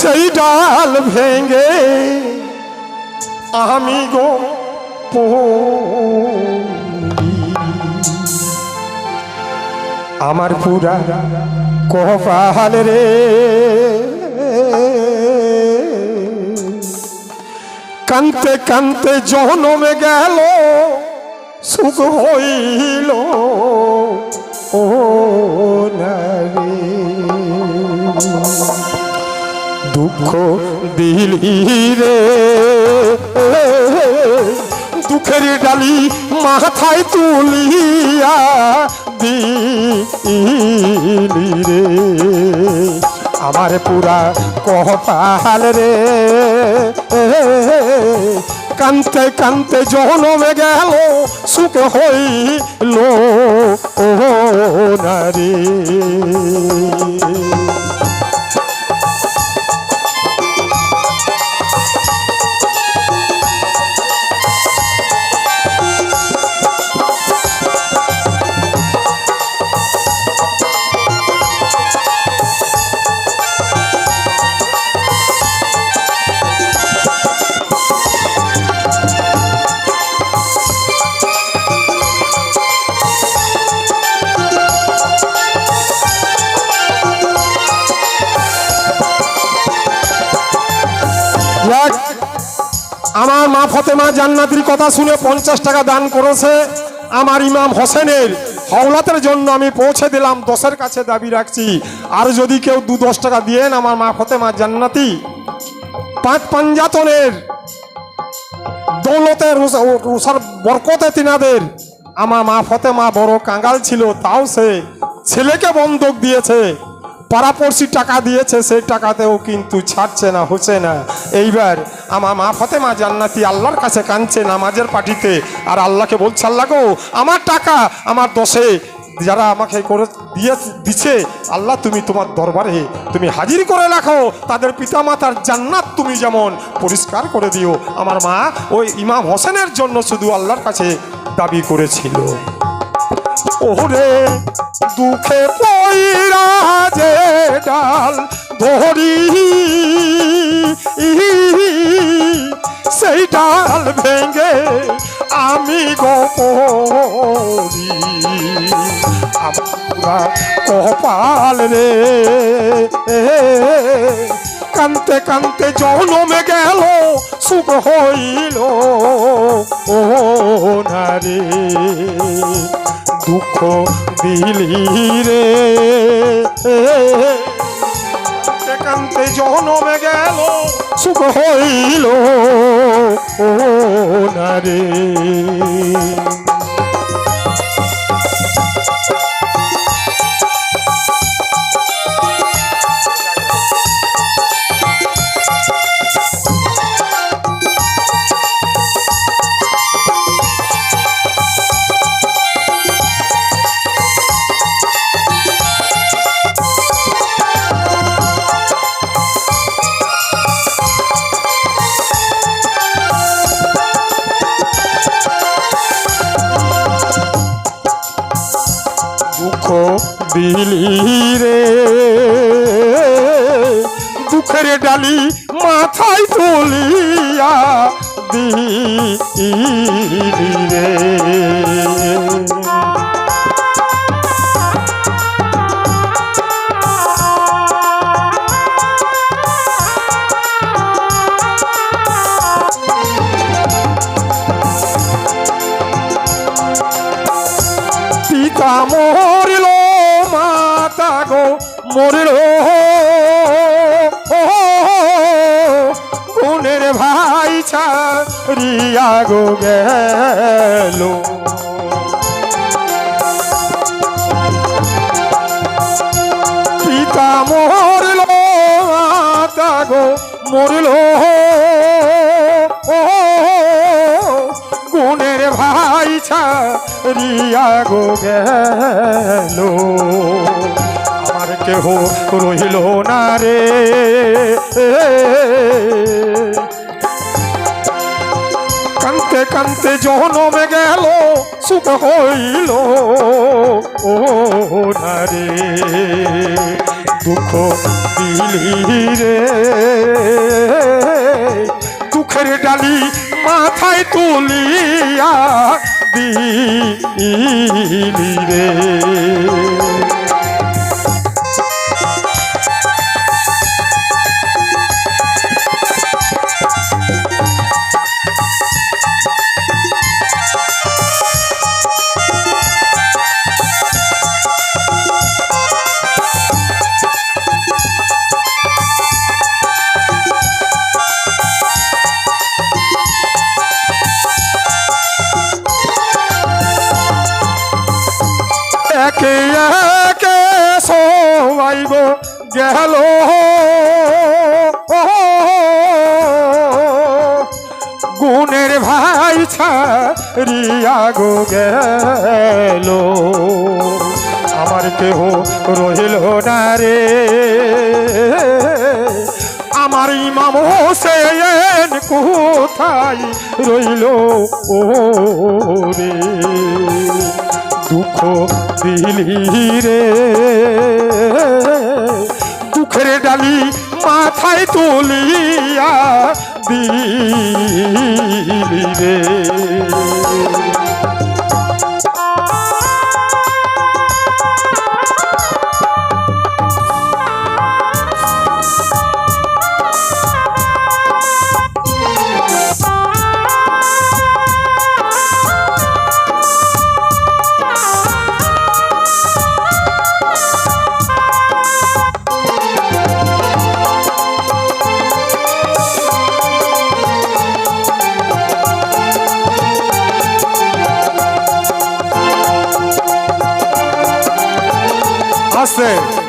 সেই ডাল ভেঙে আমি গো। আমার পুরা কপাল রে কান্তে কান্তে জনমে গেল, সুখ হইল ও নারী দুঃখ দিলি রে। দুঃখের ডালি মাথায় তুলিয়া দিলি রে। আমার পুরা কপাল রে। কান্তে কান্তে জনমে গেল, সুখ হইল ও নারী যাক, আমার মা ফতেমা জান্নাতির কথা শুনে পঞ্চাশ টাকা দান করেছে আমার ইমাম হোসেনের। হাওলাতের জন্য আমি পৌঁছে দিলাম দশের কাছে দাবি রাখছি। আর যদি কেউ দু দশ টাকা দিয়েন আমার মা ফতেমা জান্নাতি পাঁচ পাঞ্জাতনের দৌলতের রুসার বরকতে তিনাদের আমার মা ফতেমা বড় কাঙ্গাল ছিল তাও সে ছেলেকে বন্ধক দিয়েছে। পাড়াপড়শি টাকা দিয়েছে, সেই টাকাতেও কিন্তু ছাড়ছে না, হচ্ছে না। এইবার আমার মা ফতেমা জান্নাতি আল্লাহর কাছে কাঁদছে নামাজের পার্টিতে আর আল্লাহকে বলছে, আল্লাহ গো, আমার টাকা, আমার দশে যারা আমাকে করে দিয়ে দিছে, আল্লাহ তুমি তোমার দরবারে তুমি হাজির করে রাখো। তাদের পিতামাতার জান্নাত তুমি যেমন পরিষ্কার করে দিও। আমার মা ওই ইমাম হোসেনের জন্য শুধু আল্লাহর কাছে দাবি করেছিল। ওরে দুঃখে পয়রা যে ডাল ধরি। সেই ডাল ভেঙে আমি গোপরি আমরা কপাল রে। কান্তে কান্তে জনমে গেল, সুখ হইল ও নারে। দুঃখ দিলি রে। একান্তে কান্তে জনমে গেল সুখ হইল ও নারী দিলি রে। দুঃখের ডালি মাথায় তুলিয়া দিলি রে। পিতা মাতা মরিল গুণের ভাই ছাড়িয়া গো গেল। পিতা মরিল, মাতা গো মরিল গুণের ভাই ছাড়িয়া গো গেল। কেহ রহিল না রে। কান্তে কান্তে জনমে গেল, সুখ হইল। ও নারে দুঃখ দিলি রে। দুঃখের ডালি মাথায় তুলিয়া দিলি রে। সবাই গো গেল? গুণের ভাই ছাড়িয়া গো গেল। আমার কেহ রহিল না রে। আমার ইমাম হোসেন কোথায় রইল ও রে? দুঃখ দিলি রে। দুঃখের ডালি মাথায় তুলিয়া দিলি রে। say.